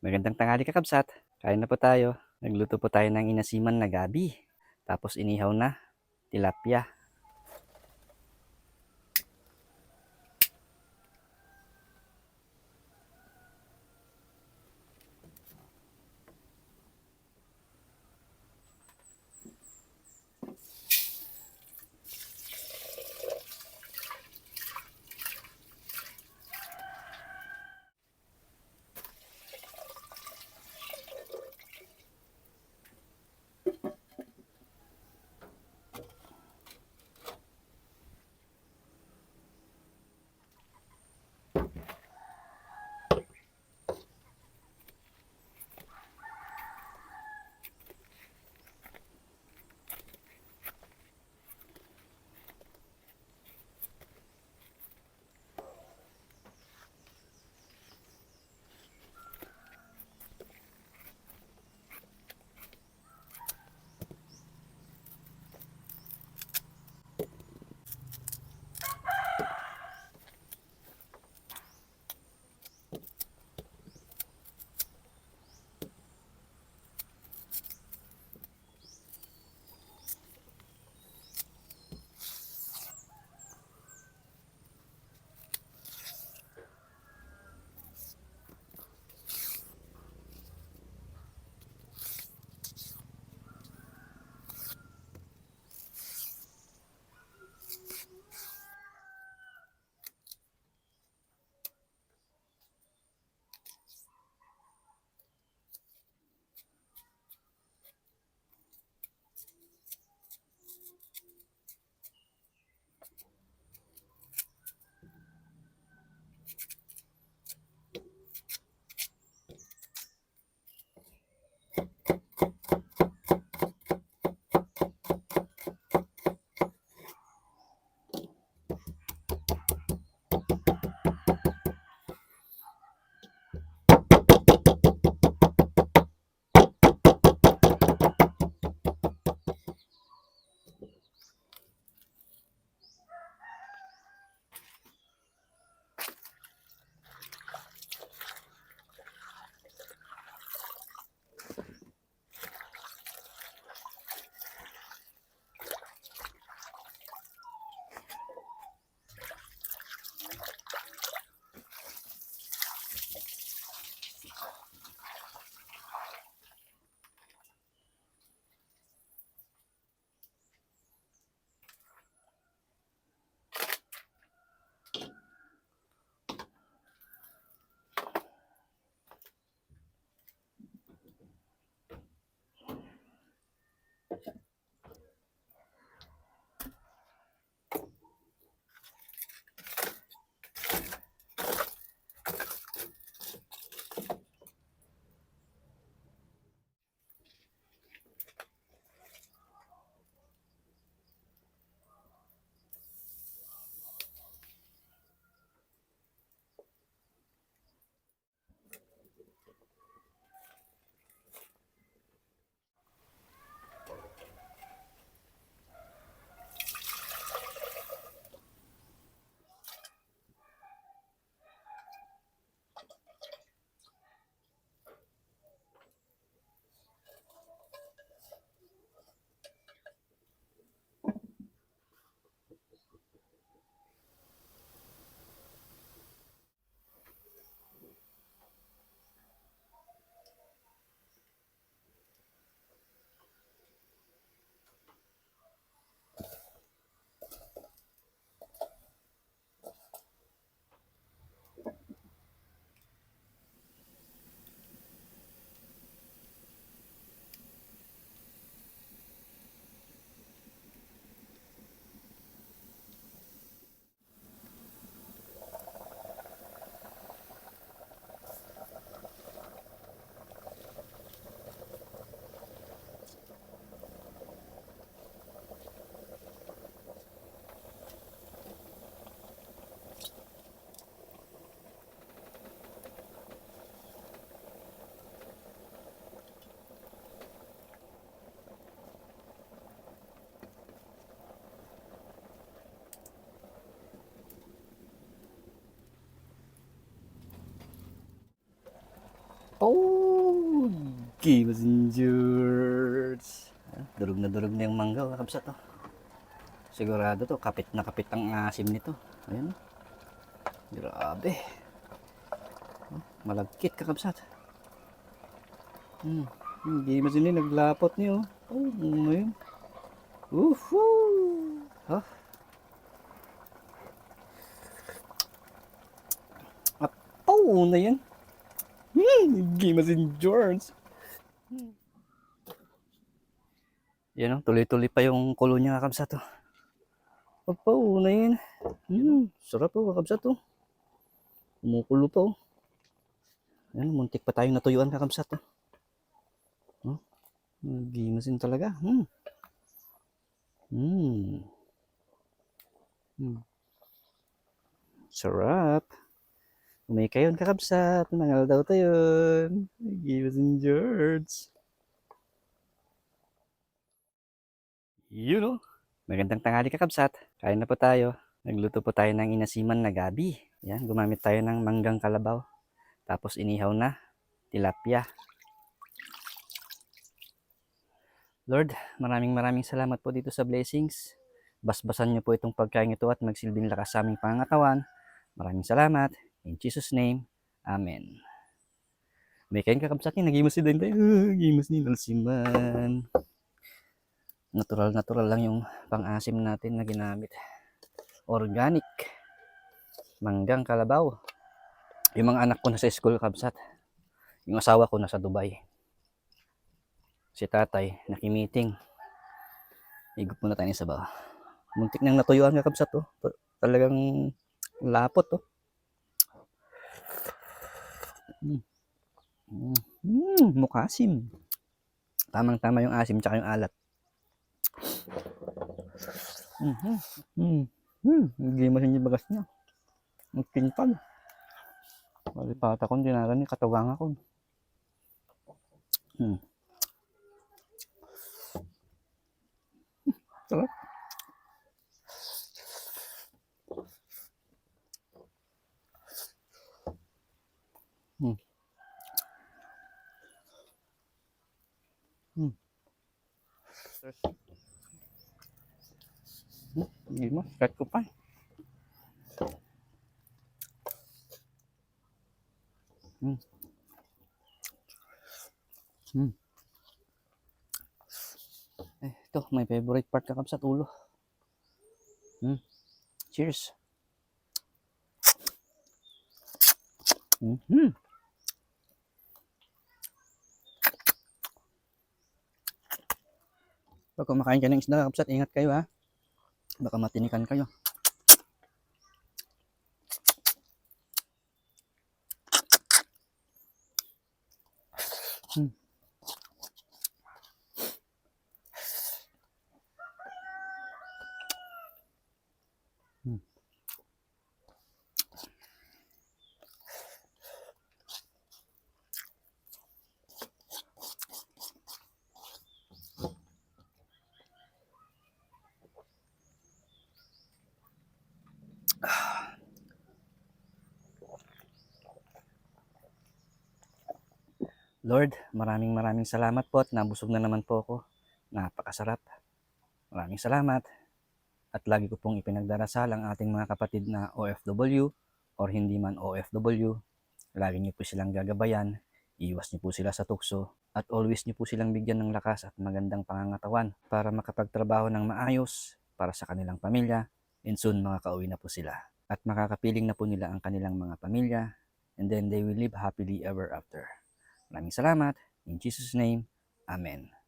Magandang tanghali kakabsat. Kain na po tayo. Nagluto po tayo ng inasiman na gabi. Tapos inihaw na tilapia. Pogi Messengers. Ah, Durog na durog na yung mangga, mga kabsat. Oh. Sigurado to, kapit na kapit ang asim nito. Ayan. oh. Grabe. Oh, malagkit kakabsat. Hmm. Hindi mas ini naglapot niyo. Oh, ano yun? Woohoo! Ha? Apaw na yan. Hmm, Gimas in George. Yan o, tuloy-tuloy pa yung kulo niya kakabsat to. Apaw na yan. Hmm, sarap po kakabsat to. Kumukulo pa oh. Yan, muntik pa tayong natuyuan kakabsat to. Oh, gimasin talaga. Hmm. Hmm. Hmm. Sarap. Umay kayo kakabsat. Nangal daw tayo. Gimasin George. Yun o. Magandang tanghali kakabsat. Kain na po tayo. Nagluto po tayo ng inasiman na gabi. Yan, gumamit tayo ng manggang kalabaw. Tapos inihaw na. Tilapia. Lord, maraming maraming salamat po dito sa blessings. Basbasan niyo po itong pagkain ito at magsilbing lakas sa aming pangatawan. Maraming salamat. In Jesus' name, Amen. May kain kakabsat niya, nagimas si Dente. Uh, gimas ni Nalsiman. Natural, natural lang yung pang-asim natin na ginamit. Organic. Manggang kalabaw. Yung mga anak ko nasa school kabsat. Yung asawa ko nasa Dubai si tatay nakimiting. Higop muna tayo sa baho. Muntik nang natuyuan ka kabsat to. Ta- Talagang lapot to. Mm. Mm. Mm, mukasim. Tamang-tama yung asim tsaka yung alat. Mhm. Mm. Mm. Hindi mo yung bagas niya. Ang kinpal. Malipata ko, na rin katagang ako. Hmm. Sarap. Hmm, Hindi mo, cut ko pa. Hmm. Hmm. Eh, ito, my favorite part kakap sa tulo. Hmm. Cheers. Mm-hmm. Pag kumakain ka ng isda, kapsat, ingat kayo ha. Baka matinikan kayo. Hmm. Lord, maraming maraming salamat po at nabusog na naman po ako. Napakasarap. Maraming salamat. At lagi ko pong ipinagdarasal ang ating mga kapatid na OFW or hindi man OFW. Lagi niyo po silang gagabayan. Iwas niyo po sila sa tukso. At always niyo po silang bigyan ng lakas at magandang pangangatawan para makapagtrabaho ng maayos para sa kanilang pamilya. And soon makakauwi na po sila. At makakapiling na po nila ang kanilang mga pamilya. And then they will live happily ever after. Maraming salamat. In Jesus' name, Amen.